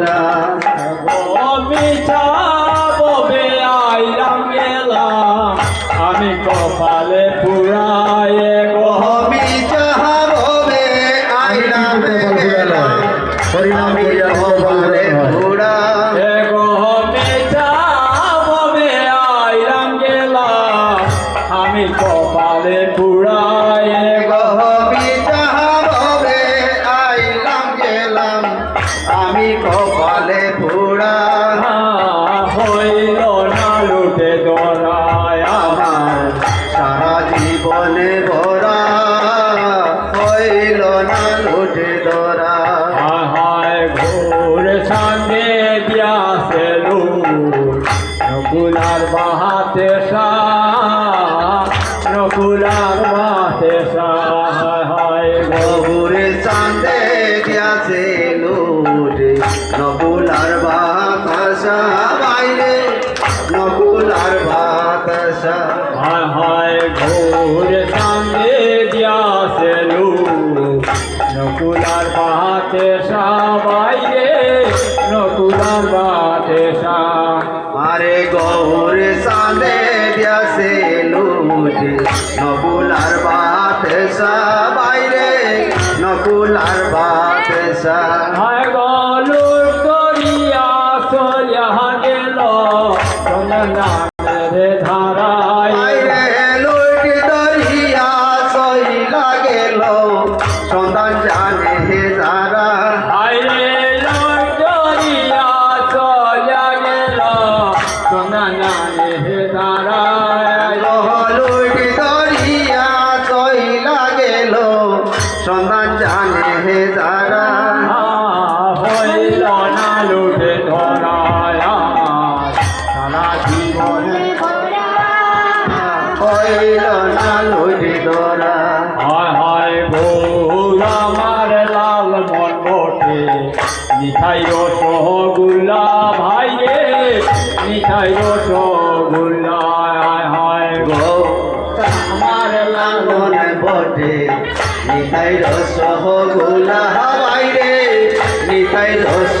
Yeah. নকুলার বাহাতে সা নকুলার বাহাতে হায় গো গহুরে চাঁদে দিয়াছে লুটে। নকুলার বাতাসা বাইরে নকুলার বাতাসা হায় হায় ঘোর সঙ্গে দিয়াছে নকুলার বাহাতে সা গহুরে চাঁদে দিয়াছে লুটে। নকুলার বাতাসা বাইরে, নকুলার বাতাসা হায় গলুর করিয়া চলিয়া গেল নামের না দরা। হায় হায় আমার লাল মন বটে। মিঠাই রসগোল্লা ভাই রে মিঠাই রসগোল্লা হায় হায় গো। আমার লাল মন বটে নিতাই রস গোলা বাইরে নিতাই রস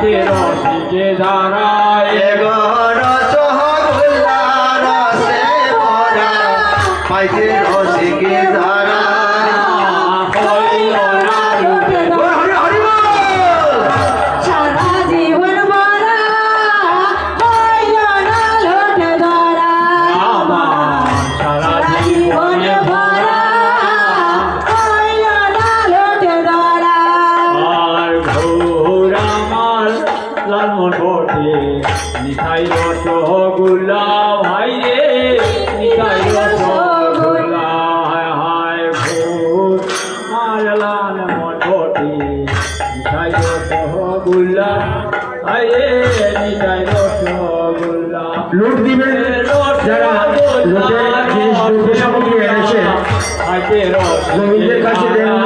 খাইতে রসিকে ধারায় রস গোলা রসে ভরা যারা লালমন বটে? মিঠাই রসগোল্লা ভাই রে। মিঠাই রসগোল্লা হায় ঘোর আমার লালমন বটে। মিঠাই রসগোল্লা হায় রে মিঠাই রসগোল্লা। লুট দিবেন যারা লুটের জিনিস দ্রব্য সামগ্রী এনেছে। জমিদের কাছে দেন।